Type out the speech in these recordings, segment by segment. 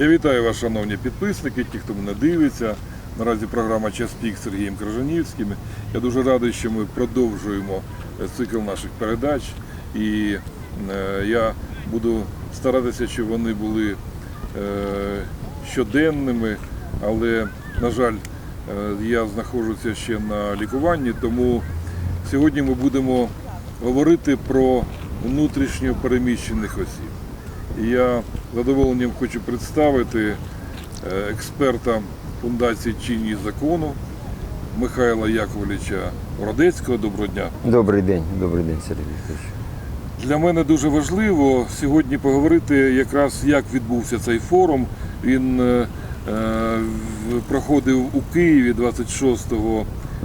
Я вітаю вас, шановні підписники, ті, хто мене дивиться. Наразі програма Час пік з Сергієм Крижанівським. Я дуже радий, що ми продовжуємо е, цикл наших передач. І е, я буду старатися, щоб вони були е, щоденними, але, на жаль, я знаходжуся ще на лікуванні, тому сьогодні ми будемо говорити про внутрішньо переміщених осіб. Я задоволенням хочу представити е, експерта Фундації чинність закону Михайла Яковлевича Родецького. Доброго дня. Добрий день, добрий день, Сергій Вікторович. Для мене дуже важливо сьогодні поговорити якраз як відбувся цей форум. Він е, е, проходив у Києві 26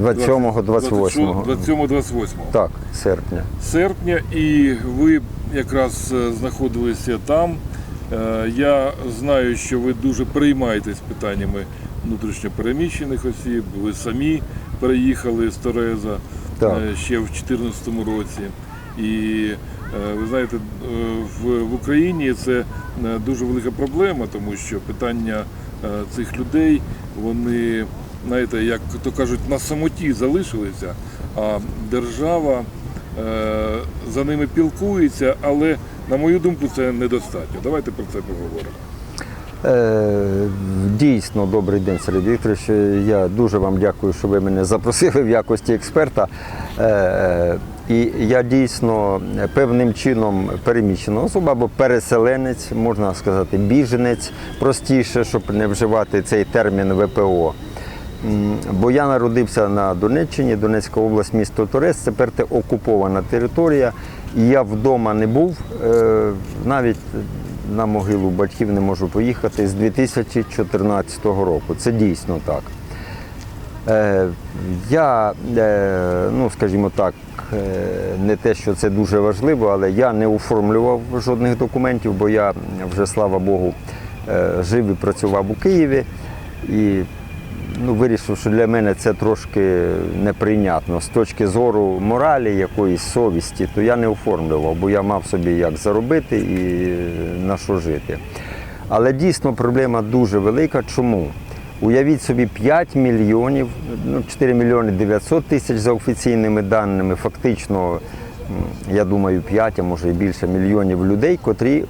27-го, 28-го. 27-28 Так, серпня. серпня, і ви якраз е, знаходилися там. Е, Я знаю, що ви дуже переймаєтесь питаннями внутрішньопереміщених осіб. Ви самі переїхали з Тореза Так. е, ще в 2014 році. І ви знаєте, в, Україні це дуже велика проблема, тому що питання цих людей, вони, знаєте, як то кажуть, на самоті залишилися, а держава е, за ними пілкується, але на мою думку, це недостатньо. Давайте про це поговоримо. Е, дійсно, добрий день, Сергій Вікторович. Я дуже вам дякую, що ви мене запросили в якості експерта. Е, і я дійсно певним чином переміщена особа або переселенець, можна сказати, біженець, простіше, щоб не вживати цей термін ВПО. Бо я народився на Донеччині, Донецька область, місто Торез, тепер це окупована територія. І я вдома не був, е, навіть на могилу батьків не можу поїхати з 2014 року. Це дійсно так. Е, Я, е, ну скажімо так, не те, що це дуже важливо, але я не оформлював жодних документів, бо я вже, слава Богу, жив і працював у Києві. І ну, вирішив, що для мене це трошки неприйнятно. З точки зору моралі, якоїсь совісті, то я не оформлював, бо я мав собі як заробити і на що жити. Але дійсно проблема дуже велика. Чому? Уявіть собі 5 мільйонів, ну 4 мільйони 900 тисяч за офіційними даними, фактично, я думаю, 5, а може і більше мільйонів людей, котрі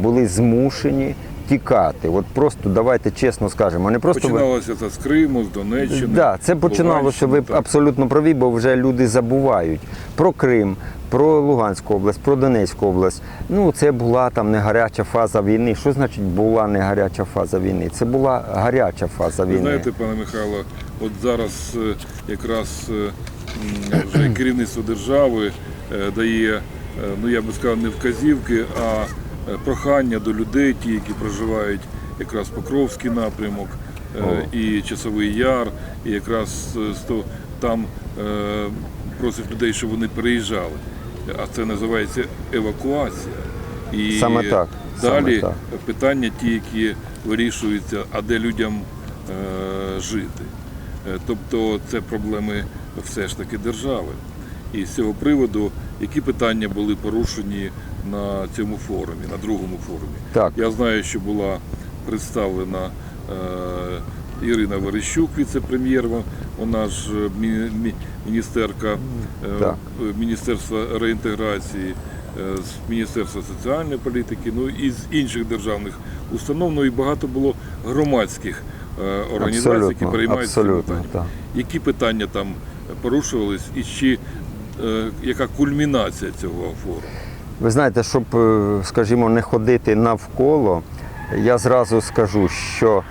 були змушені тікати. От просто давайте чесно скажемо, не просто ви- Починалося це з Криму, з Донеччини. Да, це починалося, ви так. абсолютно праві, бо вже люди забувають про Крим, про Луганську область, про Донецьку область. Ну, це була там не гаряча фаза війни. Що значить була не гаряча фаза війни? Це була гаряча фаза Ви війни. знаєте, пане Михайло, от зараз е, якраз е, вже керівництво держави е, дає, ну я би сказав, не вказівки, а прохання до людей, ті, які проживають якраз Покровський напрямок е, і Часовий Яр, і якраз е, там е, просить людей, щоб вони переїжджали. А це називається евакуація. І Саме так, саме Далі так. питання ті, які вирішуються, а де людям е, жити. Е, Тобто це проблеми все ж таки держави. І з цього приводу, які питання були порушені на цьому форумі, на другому форумі? Так. Я знаю, що була представлена е, Ірина Верещук, віце-прем'єр, вона ж е, мі- мі- міністерка е, Міністерства реінтеграції, е, з Міністерства соціальної політики, ну і з інших державних установ, ну і багато було громадських е, організацій, які Абсолютно, переймаються цим абсолютно, так. Які питання там порушувались і чи е, яка кульмінація цього форуму? Ви знаєте, щоб, е, скажімо, не ходити навколо, я зразу скажу, що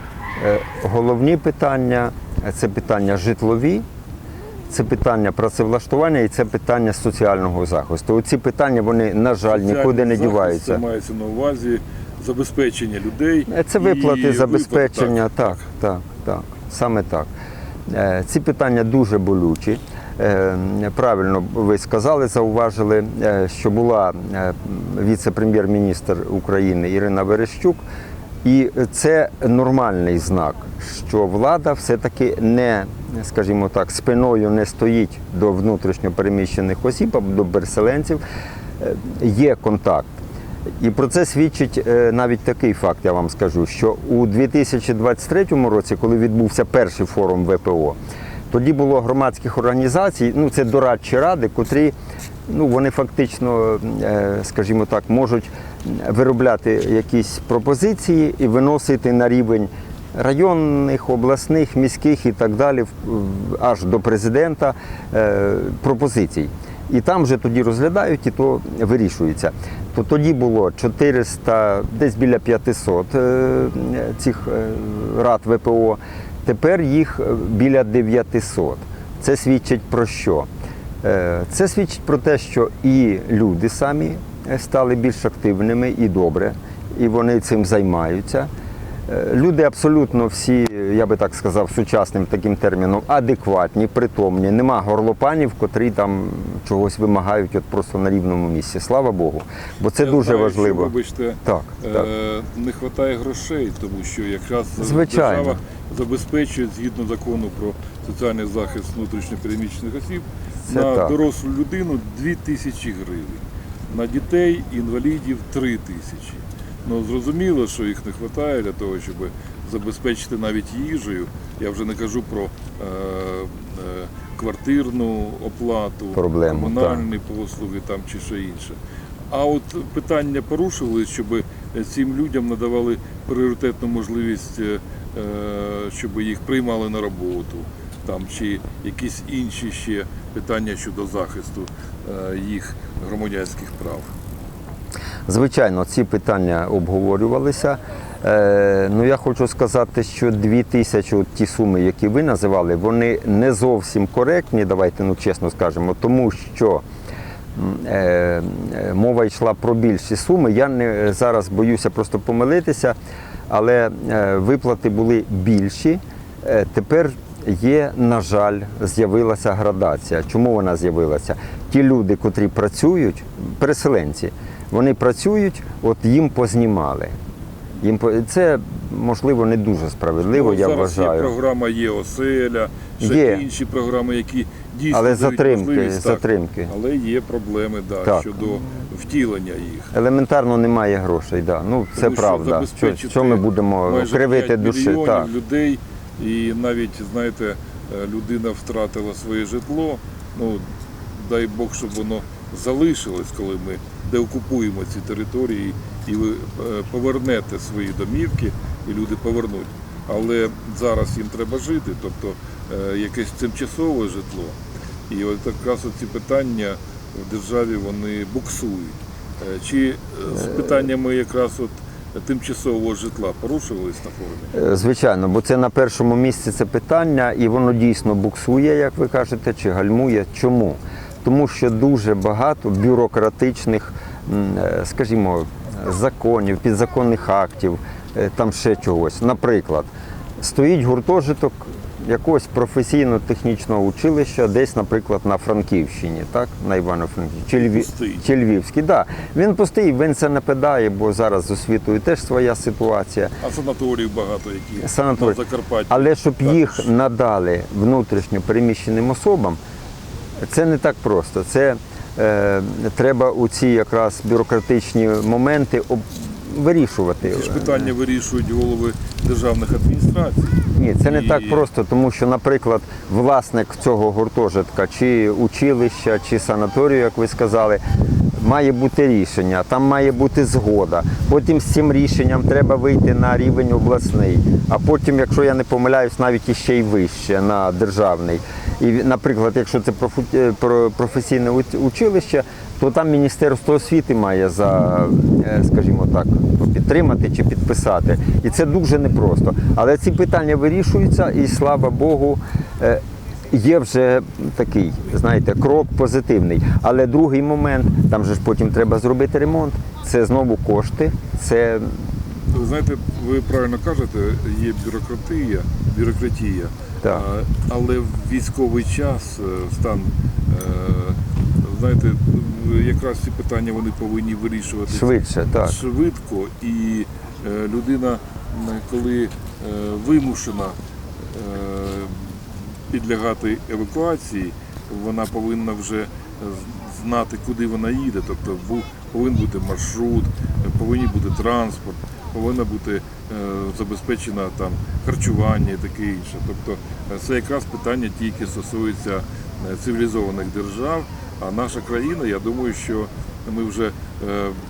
е, головні питання це питання житлові, це питання працевлаштування і це питання соціального захисту. Оці питання, вони, на жаль, нікуди не діваються. Це мається на увазі забезпечення людей. Е, Це і виплати, виплати, забезпечення, так, так, так, саме так. Е, Ці питання дуже болючі. Е, Правильно ви сказали, зауважили, е, що була е, віце-прем'єр-міністр України Ірина Верещук, і це нормальний знак, що влада все-таки не, скажімо так, спиною не стоїть до внутрішньо переміщених осіб або до переселенців. Є контакт. І про це свідчить навіть такий факт, я вам скажу, що у 2023 році, коли відбувся перший форум ВПО, тоді було громадських організацій, ну це дорадчі ради, котрі ну, вони фактично, е, скажімо так, можуть виробляти якісь пропозиції і виносити на рівень районних, обласних, міських і так далі, аж до президента е, пропозицій. І там вже тоді розглядають і то вирішується. То тоді було 400, десь біля 500 е, цих рад ВПО. Тепер їх е, біля 900. Це свідчить про що? Е, Це свідчить про те, що і люди самі е, стали більш активними і добре, і вони цим займаються. Е, Люди абсолютно всі, я би так сказав, сучасним таким терміном, адекватні, притомні. Нема горлопанів, котрі там чогось вимагають от просто на рівному місці. Слава Богу. Бо це Я дуже знаю, важливо. Що, вибачте, Так, так. е, не вистачає грошей, тому що якраз Звичайно. держава забезпечує згідно закону про соціальний захист внутрішньопереміщених осіб Це на так. дорослу людину 2 тисячі гривень, на дітей інвалідів 3 тисячі. Ну зрозуміло, що їх не вистачає для того, щоб забезпечити навіть їжею. Я вже не кажу про е, е, квартирну оплату, Проблему, комунальні послуги там чи що інше. А от питання порушили, щоб цим людям надавали пріоритетну можливість, е, е, щоб їх приймали на роботу, там чи якісь інші ще питання щодо захисту е, їх громадянських прав. Звичайно, ці питання обговорювалися. Е, ну, я хочу сказати, що 2 тисячі, ті суми, які ви називали, вони не зовсім коректні, давайте ну, чесно скажемо, тому що е, е, мова йшла про більші суми. Я не зараз боюся просто помилитися, але е, виплати були більші. Тепер є, на жаль, з'явилася градація. Чому вона з'явилася? Ті люди, котрі працюють, переселенці, вони працюють, от їм познімали. Їм по- це можливо не дуже справедливо, Ну, я зараз вважаю. є програма є оселя, ще Є. інші програми, які дійсно Але дають затримки, можливість, так. затримки. Але є проблеми да, Так. щодо втілення їх. Елементарно немає грошей. Да. Ну це Тому що правда. Що, забезпечити що ми будемо майже кривити 5 душі? мільйонів Так. людей, і навіть знаєте, е, людина втратила своє житло. Ну дай Бог, щоб воно залишилось, коли ми деокупуємо ці території, і ви е, повернете свої домівки, і люди повернуть. Але зараз їм треба жити, тобто е, якесь тимчасове житло. І от якраз ці питання в державі вони буксують. Е, Чи з питаннями якраз от тимчасового житла порушувались на форумі? Е, Звичайно, бо це на першому місці це питання, і воно дійсно буксує, як ви кажете, чи гальмує. Чому? Тому що дуже багато бюрократичних, е, скажімо, законів, підзаконних актів, е, там ще чогось. Наприклад, стоїть гуртожиток якогось професійно-технічного училища, десь, наприклад, на Франківщині, так, на Івано-Франківщині, чи, Львів... Чи Львівський. Да. Він пустий, він це не педає, бо зараз з освітою теж своя ситуація. А санаторіїв багато, які Санаторій. на Закарпатті. Але щоб також. їх надали внутрішньо переміщеним особам, це не так просто. Це е, треба у ці якраз бюрократичні моменти об... вирішувати. Ці ж питання вирішують голови державних адміністрацій. Ні, це не І- так просто, тому що, наприклад, власник цього гуртожитка, чи училища, чи санаторію, як ви сказали, має бути рішення, там має бути згода. Потім з цим рішенням треба вийти на рівень обласний, а потім, якщо я не помиляюсь, навіть іще й вище на державний. І, наприклад, якщо це е, професійне училище, то там Міністерство освіти має за, е, скажімо так, підтримати чи підписати. І це дуже непросто. Але ці питання вирішуються, і слава Богу, е, є вже такий, знаєте, крок позитивний. Але другий момент, там же ж потім треба зробити ремонт. Це знову кошти. Це знаєте, ви правильно кажете, є бюрократія, бюрократія. Так. Але в військовий час, е, стан, е, знаєте, якраз ці питання вони повинні вирішувати швидше, так. швидко, і е, людина, коли вимушена підлягати евакуації, вона повинна вже знати, куди вона їде. Тобто повинен бути маршрут, повинен бути транспорт, повинна бути е, забезпечена там харчування і таке інше. Тобто е, це якраз питання тільки стосується е, цивілізованих держав. А наша країна, я думаю, що ми вже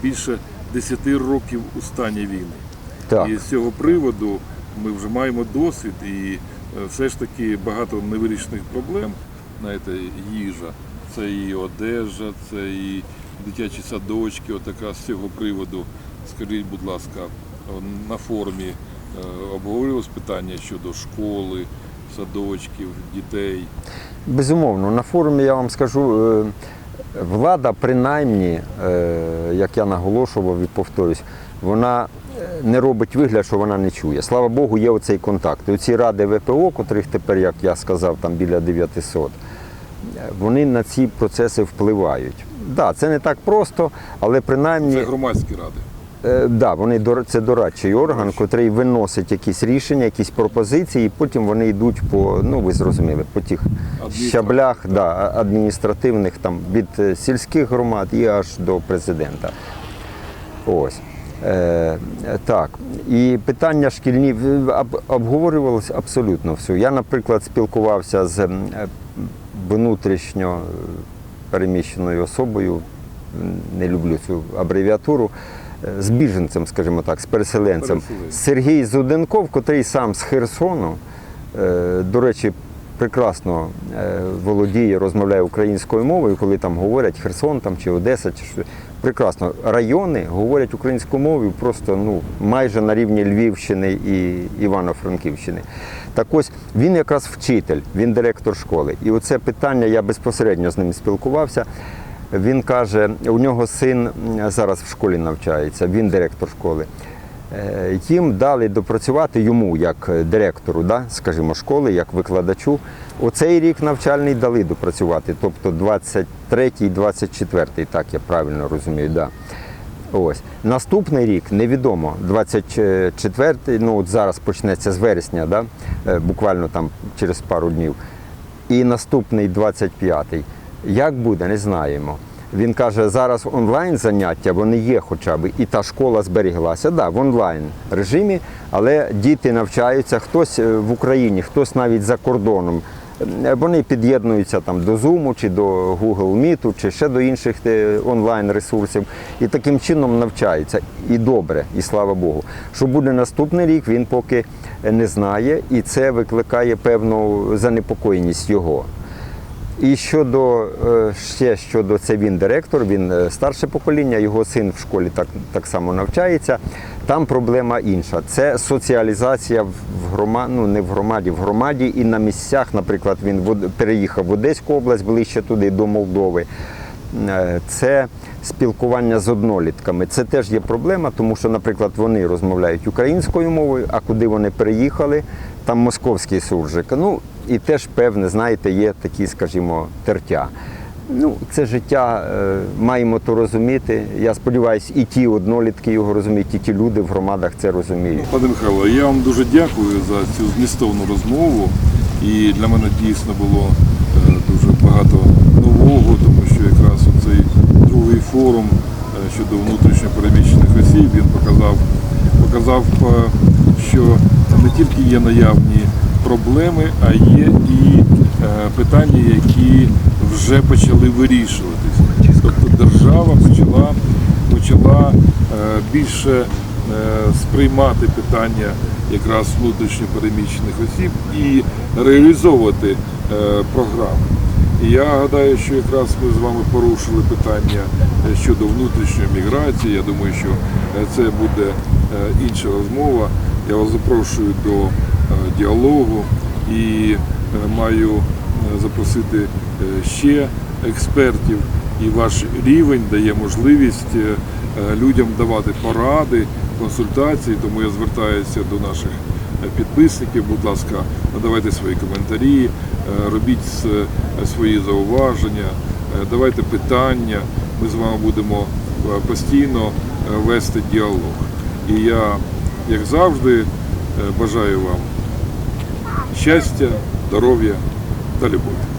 більше 10 років у стані війни. Так. І з цього приводу ми вже маємо досвід і все ж таки багато невирішених проблем. Знаєте, їжа, це і одежа, це і дитячі садочки. От якраз з цього приводу, скажіть, будь ласка, на форумі е, обговорювалось питання щодо школи, садочків, дітей. Безумовно, на форумі я вам скажу, е, влада, принаймні, е, як я наголошував і повторюсь, вона е, не робить вигляд, що вона не чує. Слава Богу, є оцей контакт. І Оці ради ВПО, котрих тепер, як я сказав, там біля 900, е, вони на ці процеси впливають. Так, да, це не так просто, але принаймні. Це громадські ради. Е, да, вони це дорадчий орган, який виносить якісь рішення, якісь пропозиції, і потім вони йдуть по, ну ви зрозуміли, по тих щаблях да, адміністративних, там від сільських громад і аж до президента. Ось. Е, так. І питання шкільні об- обговорювалося абсолютно все. Я, наприклад, спілкувався з е, внутрішньо переміщеною особою, не люблю цю абревіатуру, е, з біженцем, скажімо так, з переселенцем. Сергій Зуденков, котрий сам з Херсону, до речі, прекрасно е, володіє, розмовляє українською мовою, коли там говорять Херсон там, чи Одеса, чи. Прекрасно. Райони говорять українською мовою просто ну, майже на рівні Львівщини і Івано-Франківщини. Так ось він якраз вчитель, він директор школи. І оце питання я безпосередньо з ним спілкувався. Він каже, у нього син зараз в школі навчається, він директор школи. Е, Їм дали допрацювати йому як е, директору, да, скажімо, школи, як викладачу. Оцей рік навчальний дали допрацювати, тобто 23-й, 24-й, так я правильно розумію. Да. Ось. Наступний рік невідомо. 24-й, ну от зараз почнеться з вересня, да, е, буквально там через пару днів. І наступний 25-й. Як буде, не знаємо. Він каже, зараз онлайн заняття, вони є хоча б, і та школа зберіглася. Да, в онлайн режимі, але діти навчаються, хтось е, в Україні, хтось навіть за кордоном. Е, Вони під'єднуються там до Zoom чи до Google Meet, чи ще до інших е, онлайн ресурсів, і таким чином навчаються. І добре, і слава Богу. Що буде наступний рік, він поки не знає, і це викликає певну занепокоєність його. І щодо е, ще щодо це він директор, він е, старше покоління, його син в школі так, так само навчається. Там проблема інша. Це соціалізація в громаді, ну не в громаді, в громаді і на місцях. Наприклад, він переїхав в Одеську область, ближче туди, до Молдови. Е, Це спілкування з однолітками. Це теж є проблема, тому що, наприклад, вони розмовляють українською мовою, а куди вони переїхали, там московський суржик. Ну і теж певне, знаєте, є такі, скажімо, тертя. Ну, це життя, е, маємо то розуміти. Я сподіваюся, і ті однолітки його розуміють, і ті люди в громадах це розуміють. Пане Михайло, я вам дуже дякую за цю змістовну розмову. І для мене дійсно було е, дуже багато нового, тому що якраз цей другий форум е, щодо внутрішньо переміщених осіб він показав, показав, що не тільки є наявні проблеми, а є і е, питання, які вже почали вирішуватися. Тобто держава почала, почала е, більше е, сприймати питання якраз внутрішньо переміщених осіб і реалізовувати програми. І я гадаю, що якраз ми з вами порушили питання щодо внутрішньої міграції. Я думаю, що це буде інша розмова. Я вас запрошую до діалогу і е, маю е, запросити е, ще експертів. І ваш рівень дає можливість е, е, людям давати поради, консультації. Тому я звертаюся до наших е, підписників. Будь ласка, надавайте свої коментарі, е, робіть е, свої зауваження, е, давайте питання. Ми з вами будемо е, постійно е, вести діалог. І я, як завжди, е, бажаю вам щастя, здоров'я та любові.